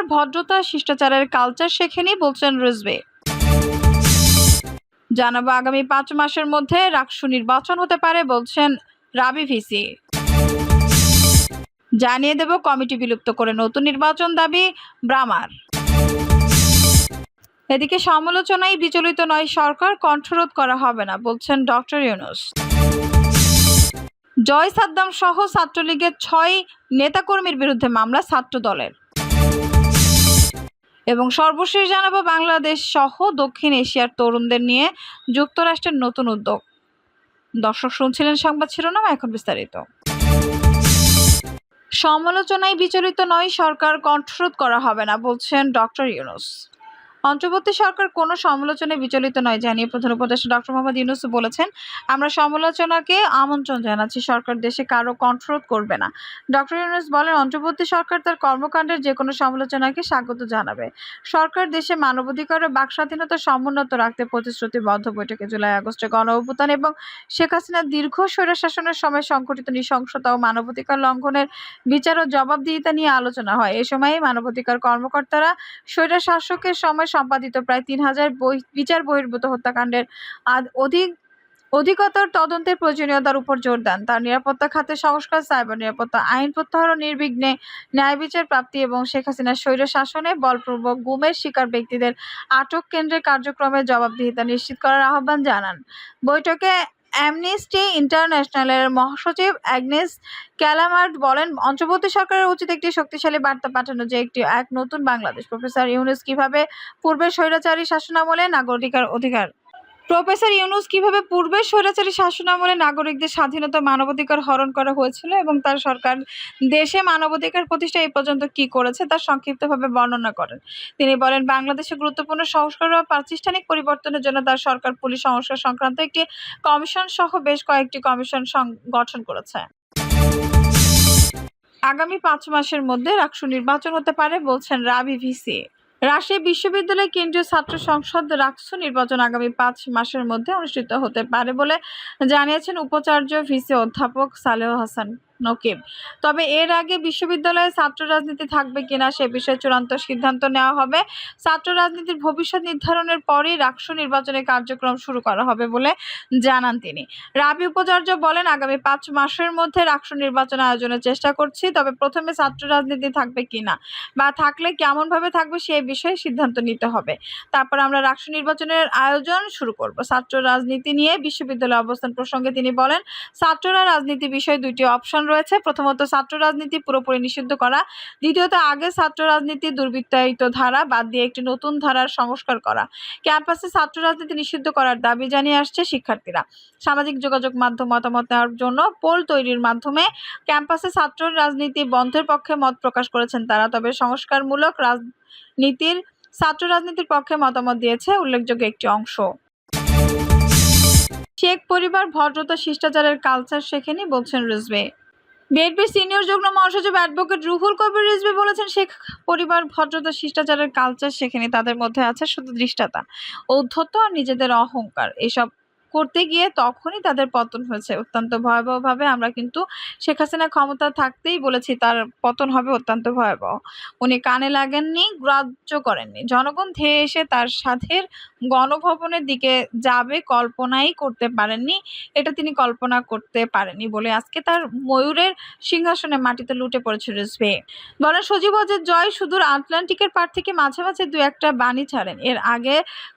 পরিবার ভদ্রতা, শিষ্টাচারের কালচার শেখেনি বলছেন রিজভি। জানাব আগামী পাঁচ মাসের মধ্যে রাকসু নির্বাচন হতে পারে বলছেন রাবি ভিসি। জানিয়ে দেব কমিটি বিলুপ্ত করে নতুন নির্বাচন দাবি ব্রামার। এদিকে সমালোচনায় বিচলিত নয় সরকার, কণ্ঠরোধ করা হবে না বলছেন ডক্টর ইউনুস। জয় সাদ্দাম সহ ছাত্রলীগের ছয় নেতাকর্মীর বিরুদ্ধে মামলা ছাত্র দলের এবং সর্বশেষ জানাব বাংলাদেশ সহ দক্ষিণ এশিয়ার তরুণদের নিয়ে যুক্তরাষ্ট্রের নতুন উদ্যোগ। দর্শক শুনছিলেন সংবাদ শিরোনাম, এখন বিস্তারিত। সমালোচনায় বিচলিত নয়, সরকার কণ্ঠরোধ করা হবে না, বলছেন ডক্টর ইউনুস। অন্তর্বর্তী সরকার কোনো সমালোচনায় বিচলিত নয়, জানিয়ে প্রধান উপদেষ্টা ডক্টর মোহাম্মদ ইউনুস বলেছেন, আমরা সমালোচনাকে আমন্ত্রণ জানাচ্ছি, সরকার দেশে কারও কণ্ঠরোধ করবে না। ডক্টর ইউনুস বলেন, অন্তর্বর্তী সরকার তার কর্মকাণ্ডের যে কোনো সমালোচনাকে স্বাগত জানাবে। সরকার দেশে মানবাধিকার ও বাক স্বাধীনতা সমুন্নত রাখতে প্রতিশ্রুতিবদ্ধ বৈঠকে জুলাই আগস্টে গণ অভ্যুত্থান এবং শেখ হাসিনার দীর্ঘ স্বৈরশাসনের সময় সংঘটিত নৃশংসতা ও মানবাধিকার লঙ্ঘনের বিচার ও জবাবদিহিতা নিয়ে আলোচনা হয়। এ সময় মানবাধিকার কর্মকর্তারা স্বৈর শাসকের সময় সম্পাদিত প্রায় তিন হাজার বিচার বহির্ভূত হত্যাকাণ্ডের অধিক, অধিকতর তদন্তের প্রয়োজনীয়তার উপর জোর দেন। তার নিরাপত্তা খাতে সংস্কার, সাইবার নিরাপত্তা, আইন প্রত্যাহার নির্বিঘ্নে ন্যায় বিচার প্রাপ্তি এবং শেখ হাসিনার স্বৈর শাসনে বলপূর্বক গুমের শিকার ব্যক্তিদের আটক কেন্দ্রের কার্যক্রমের জবাবদিহিতা নিশ্চিত করার আহ্বান জানান। বৈঠকে অ্যামনেস্টি ইন্টারন্যাশনালের মহাসচিব অ্যাগনেস ক্যালামার্ট বলেন অন্তর্বর্তী সরকারের উচিত একটি শক্তিশালী বার্তা পাঠানো যে একটি, এক নতুন বাংলাদেশ। প্রফেসর ইউনুস কীভাবে পূর্বের স্বৈরাচারী শাসনামলে নাগরিকার অধিকার প্রফেসর ইউনুস কীভাবে পূর্বে স্বৈরাচারী শাসনামলে নাগরিকদের স্বাধীনতা মানবাধিকার হরণ করা হয়েছিল এবং তার সরকার দেশে মানবাধিকার প্রতিষ্ঠা এই পর্যন্ত কি করেছে তা সংক্ষিপ্তভাবে বর্ণনা করেন। তিনি বলেন বাংলাদেশে গুরুত্বপূর্ণ সংস্কার ও প্রাতিষ্ঠানিক পরিবর্তনের জন্য তার সরকার পুলিশ সংস্কার সংক্রান্ত একটি কমিশন সহ বেশ কয়েকটি কমিশন গঠন করেছে। আগামী পাঁচ মাসের মধ্যে রাকসু নির্বাচন হতে পারে, বলছেন রাবি ভিসি। রাজশাহী বিশ্ববিদ্যালয় কেন্দ্রীয় ছাত্র সংসদ রাকসু নির্বাচন আগামী পাঁচ মাসের মধ্যে অনুষ্ঠিত হতে পারে বলে জানিয়েছেন উপাচার্য ভিসি অধ্যাপক সালেহ হাসান। নকিব। তবে এর আগে বিশ্ববিদ্যালয়ে ছাত্র রাজনীতি থাকবে কিনা সে বিষয়ে চূড়ান্ত সিদ্ধান্ত নেওয়া হবে। ছাত্র রাজনীতির ভবিষ্যৎ নির্ধারণের পরেই রাকসু নির্বাচনের কার্যক্রম শুরু করা হবে বলে জানান তিনি। রাবি উপাচার্য বলেন, আগামী পাঁচ মাসের মধ্যে রাকসু নির্বাচন আয়োজনের চেষ্টা করছি, তবে প্রথমে ছাত্র রাজনীতি থাকবে কিনা বা থাকলে কেমনভাবে থাকবে সেই বিষয়ে সিদ্ধান্ত নিতে হবে। তারপর আমরা রাষ্ট্র নির্বাচনের আয়োজন শুরু করব। ছাত্র রাজনীতি নিয়ে বিশ্ববিদ্যালয় অবস্থান প্রসঙ্গে তিনি বলেন, ছাত্ররা রাজনীতি বিষয়ে দুইটি অপশন রয়েছে। প্রথমত ছাত্র রাজনীতি পুরোপুরি নিষিদ্ধ করা। দ্বিতীয়ত, আগে ছাত্র রাজনীতি দুর্বৃত্তায়িত ধারা বাদ দিয়ে একটি নতুন ধারার সংস্কার করা। ক্যাম্পাসে ছাত্র রাজনীতি নিষিদ্ধ করার দাবি জানিয়ে আসছে শিক্ষার্থীরা। সামাজিক যোগাযোগ মাধ্যম মতামত নেওয়ার জন্য পোল তৈরির মাধ্যমে ক্যাম্পাসে ছাত্র রাজনীতি বন্ধের পক্ষে মত প্রকাশ করেছেন তারা। তবে সংস্কারমূলক রাজনীতির ছাত্র রাজনীতির পক্ষে মতামত দিয়েছে উল্লেখযোগ্য একটি অংশ। শেখ পরিবার ভদ্রতা, শিষ্টাচারের কালচার শেখেনি, বলছেন রিজভি। বিএনপির সিনিয়র যুগ্ম মহাসচিব অ্যাডভোকেট রুহুল কবির রিজবি বলেছেন, শেখ পরিবার, ভদ্রতা, শিষ্টাচারের কালচার সেখানে তাদের মধ্যে আছে শুধু দৃষ্টতা, ঔদ্ধত্য আর নিজেদের অহংকার। এসব করতে গিয়ে তখনই তাদের পতন হয়েছে। অত্যন্ত ভয়াবহভাবে আমরা কিন্তু শেখ হাসিনা ক্ষমতা থাকতেই বলেছি, তার পতন হবে অত্যন্ত ভয়াবহ। উনি কানে লাগেননি, গ্রাহ্য করেননি। জনগণ ধেয়ে এসে তার সাথের গণভবনের দিকে যাবে, কল্পনাই করতে পারেননি। এটা তিনি কল্পনা করতে পারেননি বলে আজকে তার ময়ূরের সিংহাসনে মাটিতে লুটে পড়েছে রিজভি। বলেন, সজীব অজের জয় সুদূর আটলান্টিকের পার থেকে মাঝে মাঝে দু একটা বাণী ছাড়েন। এর আগে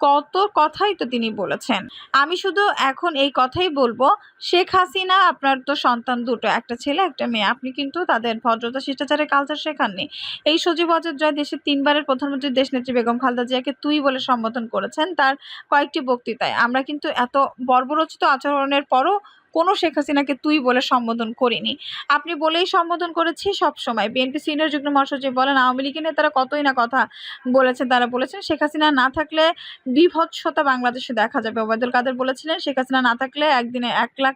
কত কথাই তো তিনি বলেছেন। আমি শুধু এখন এই কথাই বলব, শেখ হাসিনা, আপনার তো সন্তান দুটো, একটা ছেলে, একটা মেয়ে। আপনি কিন্তু তাদের ভদ্রতা, শিষ্টাচারের কালচার শেখাননি। এই সজীব অজের জয় দেশের তিনবারের প্রধানমন্ত্রী, দেশনেত্রী বেগম খালদা জিয়াকে তুই বলে সম্বোধন করেছেন। তার কয়েকটি বক্তৃতায়। আমরা কিন্তু এত বর্বরচিত আচরণের পরও কোনো শেখ হাসিনাকে তুই বলে সম্বোধন করিনি। আপনি বলেই সম্বোধন করেছি সব সময় বিএনপি সিনিয়র যুগ্ম মহাসচিব বলেন, আওয়ামী লীগের নেতারা কতই না কথা বলেছেন তারা বলেছেন, শেখ হাসিনা না থাকলে বিভৎসতা বাংলাদেশে দেখা যাবে। ওবায়দুল কাদের বলেছিলেন, শেখ হাসিনা না থাকলে একদিনে এক লাখ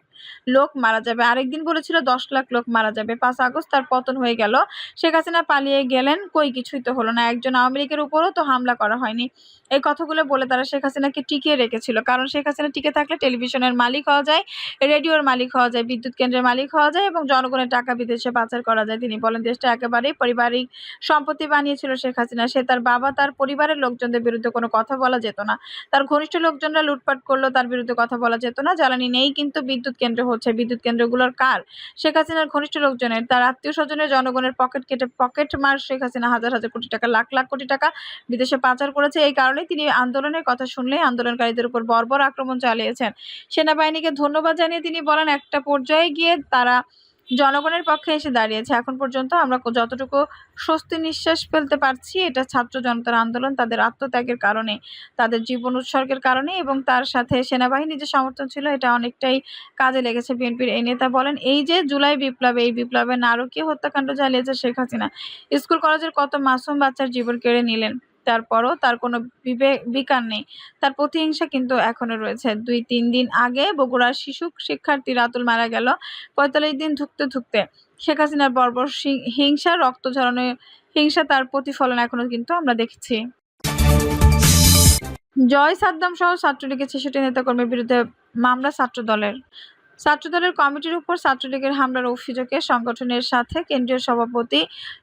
লোক মারা যাবে। আরেকদিন বলেছিল, দশ লাখ লোক মারা যাবে। পাঁচ আগস্ট তার পতন হয়ে গেল। শেখ হাসিনা পালিয়ে গেলেন কই, কিছুই তো হলো না। একজন আওয়ামী লীগের উপরও তো হামলা করা হয়নি। এই কথাগুলো বলে তারা শেখ হাসিনাকে টিকিয়ে রেখেছিল। কারণ শেখ হাসিনা টিকে থাকলে টেলিভিশনের মালিক হওয়া যায়, রেডিও বিডিওর মালিক হওয়া যায়, বিদ্যুৎ কেন্দ্রের মালিক হওয়া যায় এবং জনগণের টাকা বিদেশে পাচার করা যায়। তিনি বলেন, দেশটা একেবারেই পারিবারিক সম্পত্তি বানিয়েছিল শেখ হাসিনা। সে তার বাবা, তার পরিবারের লোকজনদের বিরুদ্ধে কোনো কথা বলা যেত না। তার ঘনিষ্ঠ লোকজনরা লুটপাট করলেও তার বিরুদ্ধে কথা বলা যেত না। জ্বালানি নেই, কিন্তু বিদ্যুৎ কেন্দ্র হচ্ছে। বিদ্যুৎ কেন্দ্রগুলোর কার? শেখ হাসিনার ঘনিষ্ঠ লোকজনের, তার আত্মীয় স্বজনের জনগণের পকেট কেটে, পকেট মার শেখ হাসিনা হাজার হাজার কোটি টাকা, লাখ লাখ কোটি টাকা বিদেশে পাচার করেছে। এই কারণে তিনি আন্দোলনের কথা শুনলেই আন্দোলনকারীদের উপর বর্বর আক্রমণ চালিয়েছেন। সেনাবাহিনীকে ধন্যবাদ জানিয়ে তিনি বলেন, একটা পর্যায়ে গিয়ে তারা জনগণের পক্ষে এসে দাঁড়িয়েছে। এখন পর্যন্ত আমরা যতটুকু স্বস্তি নিঃশ্বাস ফেলতে পারছি, এটা ছাত্র জনতার আন্দোলন তাদের আত্মত্যাগের কারণে, তাদের জীবন উৎসর্গের কারণে এবং তার সাথে সেনাবাহিনীর যে সমর্থন ছিল, এটা অনেকটাই কাজে লেগেছে বিএনপির। এই নেতা বলেন, এই যে জুলাই বিপ্লবে, এই বিপ্লবে নারকীয় হত্যাকাণ্ড চালিয়েছে শেখ হাসিনা, স্কুল কলেজের কত মাসুম বাচ্চার জীবন কেড়ে নিলেন। তারপরও তার কোনো বিবেক বিকার নেই। তার প্রতিহিংসা কিন্তু এখনও রয়েছে। দুই, তিন দিন আগে বগুড়ার শিশু শিক্ষার্থী রাতুল মারা গেল পঁয়তাল্লিশ দিন ধুকতে ধুকতে। শেখ হাসিনার বর্বর হিংসা, রক্ত ঝরানো হিংসা তার প্রতিফলন এখনও কিন্তু আমরা দেখছি। জয় সাদ্দাম সহ ছাত্রলীগের ছেষট্টি নেতাকর্মীর বিরুদ্ধে মামলা ছাত্র দলের ছাত্রদলের কমিটির উপর ছাত্রলীগের হামলার অভিযোগে সংগঠনের সাথে কেন্দ্রীয় সভাপতি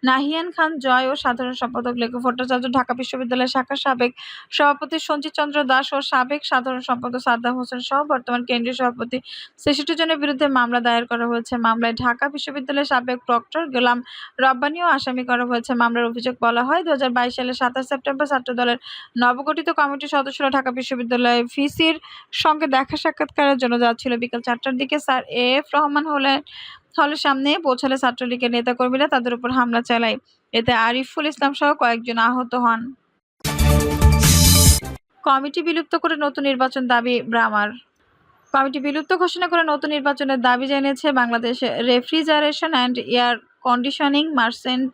নাহিয়ান খান জয় ও সাধারণ সম্পাদক লেখক ভট্টাচার্য, ঢাকা বিশ্ববিদ্যালয় শাখা সাবেক সভাপতি সঞ্জিত চন্দ্র দাস ও সাবেক সাধারণ সম্পাদক সাদ্দাম হোসেন সহ বর্তমান কেন্দ্রীয় সভাপতি ছেষট্টি জনের বিরুদ্ধে মামলা দায়ের করা হয়েছে। মামলায় ঢাকা বিশ্ববিদ্যালয়ের সাবেক প্রক্টর গোলাম রব্বানিও আসামি করা হয়েছে। মামলার অভিযোগ বলা হয় দু হাজার বাইশ সালের সাতাশ সেপ্টেম্বর ছাত্রদলের নবগঠিত কমিটির সদস্যরা ঢাকা বিশ্ববিদ্যালয়ে ভিসির সঙ্গে দেখা সাক্ষাৎকারের জন্য যাচ্ছিল। বিকেল চারটার দিকে স্যার এ এফ রহমান হলেন হলের সামনে পৌঁছালে ছাত্রলীগের নেতাকর্মীরা তাদের উপর হামলা চালায়। এতে আরিফুল ইসলাম সহ কয়েকজন আহত হন। কমিটি বিলুপ্ত করে নতুন নির্বাচন দাবি ব্রামার। কমিটি বিলুপ্ত ঘোষণা করে নতুন নির্বাচনের দাবি জানিয়েছে Bangladesh refrigeration and air conditioning merchant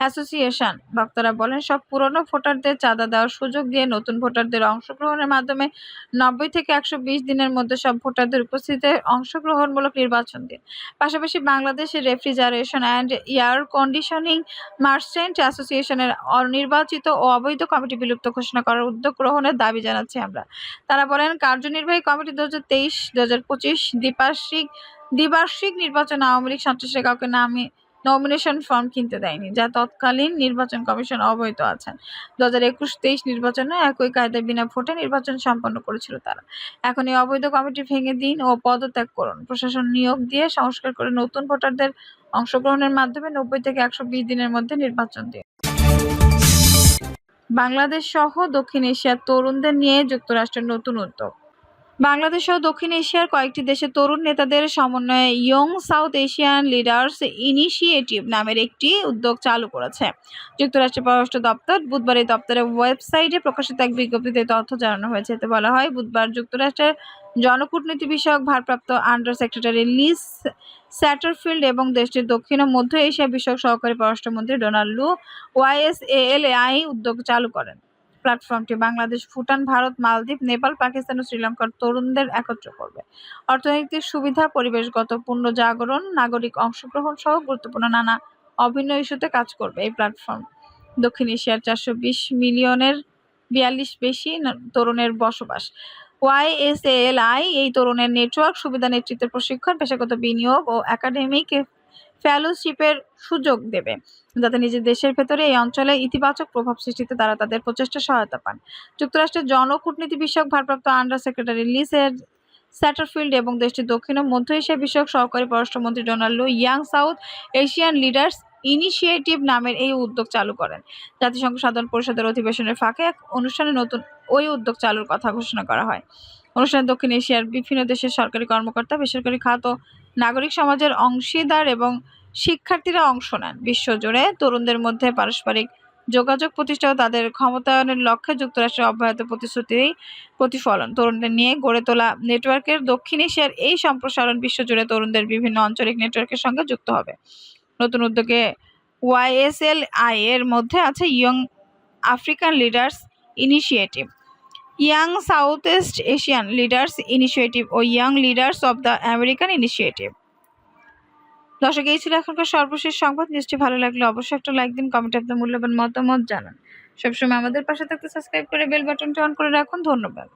association বক্তারা বলেন, সব পুরনো ভোটারদের চাঁদা দেওয়ার সুযোগ দিয়ে নতুন ভোটারদের অংশগ্রহণের মাধ্যমে নব্বই থেকে একশো বিশ দিনের মধ্যে সব ভোটারদের উপস্থিতিতে অংশগ্রহণমূলক নির্বাচন দিন। পাশাপাশি বাংলাদেশের refrigeration and air conditioning merchant অ্যাসোসিয়েশনের অনির্বাচিত ও অবৈধ কমিটি বিলুপ্ত ঘোষণা করার উদ্যোগ গ্রহণের দাবি জানাচ্ছি আমরা। তারা বলেন, কার্যনির্বাহী কমিটি দু হাজার তেইশ দু হাজার পঁচিশ দ্বিবার্ষিক দ্বিবার্ষিক নির্বাচন আওয়ামী লীগ সন্ত্রাসের কাউকে নামে নমিনেশন ফর্ম কিনতে দেয়নি, যা তৎকালীন নির্বাচন কমিশন অবৈধ আছেন। দু হাজার একুশ তেইশ নির্বাচনে একই কায়দায় বিনা ভোটে নির্বাচন সম্পন্ন করেছিল তারা। এখন এই অবৈধ কমিটি ভেঙে দিন ও পদত্যাগ করুন। প্রশাসন নিয়োগ দিয়ে সংস্কার করে নতুন ভোটারদের অংশগ্রহণের মাধ্যমে নব্বই থেকে একশো বিশ দিনের মধ্যে নির্বাচন দিন। বাংলাদেশ সহ দক্ষিণ এশিয়ার তরুণদের নিয়ে যুক্তরাষ্ট্রের নতুন উদ্যোগ। বাংলাদেশ সহ দক্ষিণ এশিয়ার কয়েকটি দেশের তরুণ নেতাদের সমন্বয়ে young South Asian leaders initiative নামের একটি উদ্যোগ চালু করেছে। যুক্তরাষ্ট্রের পররাষ্ট্র দপ্তর বুধবার এই দপ্তরের ওয়েবসাইটে প্রকাশিত এক বিজ্ঞপ্তিতে তথ্য জানানো হয়েছে। এতে বলা হয়, বুধবার যুক্তরাষ্ট্রের জনকূটনীতি বিষয়ক ভারপ্রাপ্ত আন্ডার সেক্রেটারি লিস স্যাটারফিল্ড এবং দেশটির দক্ষিণ ও মধ্য এশিয়া বিষয়ক সহকারী পররাষ্ট্রমন্ত্রী ডোনাল্ড লু ওয়াইএসএএলআই উদ্যোগ চালু করেন। প্ল্যাটফর্মটি বাংলাদেশ, ভুটান, ভারত, মালদ্বীপ, নেপাল, পাকিস্তান ও শ্রীলঙ্কার তরুণদের একত্র করবে। অর্থনৈতিক সুবিধা, পরিবেশগত পূর্ণ জাগরণ, নাগরিক অংশগ্রহণ সহ গুরুত্বপূর্ণ নানা অভিন্ন ইস্যুতে কাজ করবে এই প্ল্যাটফর্ম। দক্ষিণ এশিয়ার চারশো বিশ মিলিয়নের বিয়াল্লিশ বেশি তরুণের বসবাস। ওয়াইএসএএলআই এই তরুণের নেটওয়ার্ক, সুবিধা নেতৃত্বের প্রশিক্ষণ, পেশাগত বিনিয়োগ ও একাডেমিক ফেলোশিপের সুযোগ দেবে, যাতে নিজের দেশের ভেতরে এই অঞ্চলে ইতিবাচক প্রভাব সৃষ্টিতে তারা তাদের প্রচেষ্টা সহায়তা পান। যুক্তরাষ্ট্রের জনকূটনীতি বিষয়ক ভারপ্রাপ্ত আন্ডার সেক্রেটারি লিসের স্যাটারফিল্ড এবং দেশটির দক্ষিণ ও মধ্য এশিয়া বিষয়ক সহকারী পররাষ্ট্রমন্ত্রী Donald Lu young South Asian leaders initiative নামের এই উদ্যোগ চালু করেন। জাতিসংঘ সাধারণ পরিষদের অধিবেশনের ফাঁকে এক অনুষ্ঠানে নতুন ওই উদ্যোগ চালুর কথা ঘোষণা করা হয়। অনুষ্ঠানে দক্ষিণ এশিয়ার বিভিন্ন দেশের সরকারি কর্মকর্তা, বেসরকারি খাত ও নাগরিক সমাজের অংশীদার এবং শিক্ষার্থীরা অংশ নেন। বিশ্বজুড়ে তরুণদের মধ্যে পারস্পরিক যোগাযোগ প্রতিষ্ঠা ও তাদের ক্ষমতায়নের লক্ষ্যে যুক্তরাষ্ট্রের অব্যাহত প্রতিশ্রুতির প্রতিফলন। তরুণদের নিয়ে গড়ে তোলা নেটওয়ার্কের দক্ষিণ এশিয়ার এই সম্প্রসারণ বিশ্বজুড়ে তরুণদের বিভিন্ন আঞ্চলিক নেটওয়ার্কের সঙ্গে যুক্ত হবে। নতুন উদ্যোগে ওয়াইএসএলআই এর মধ্যে আছে young African leaders initiative. Young South East Asian leaders initiative O young leaders of the American initiative দর্শক, এই ছিল এখনকার সর্বশেষ সংবাদ। নিশ্চয়ই ভালো লাগলে অবশ্যই একটা লাইক দিন কমেন্টে আপনার মূল্যবান মতামত জানান। সবসময় আমাদের পাশে থাকতে সাবস্ক্রাইব করে বেল বাটনটি অন করে রাখুন। ধন্যবাদ।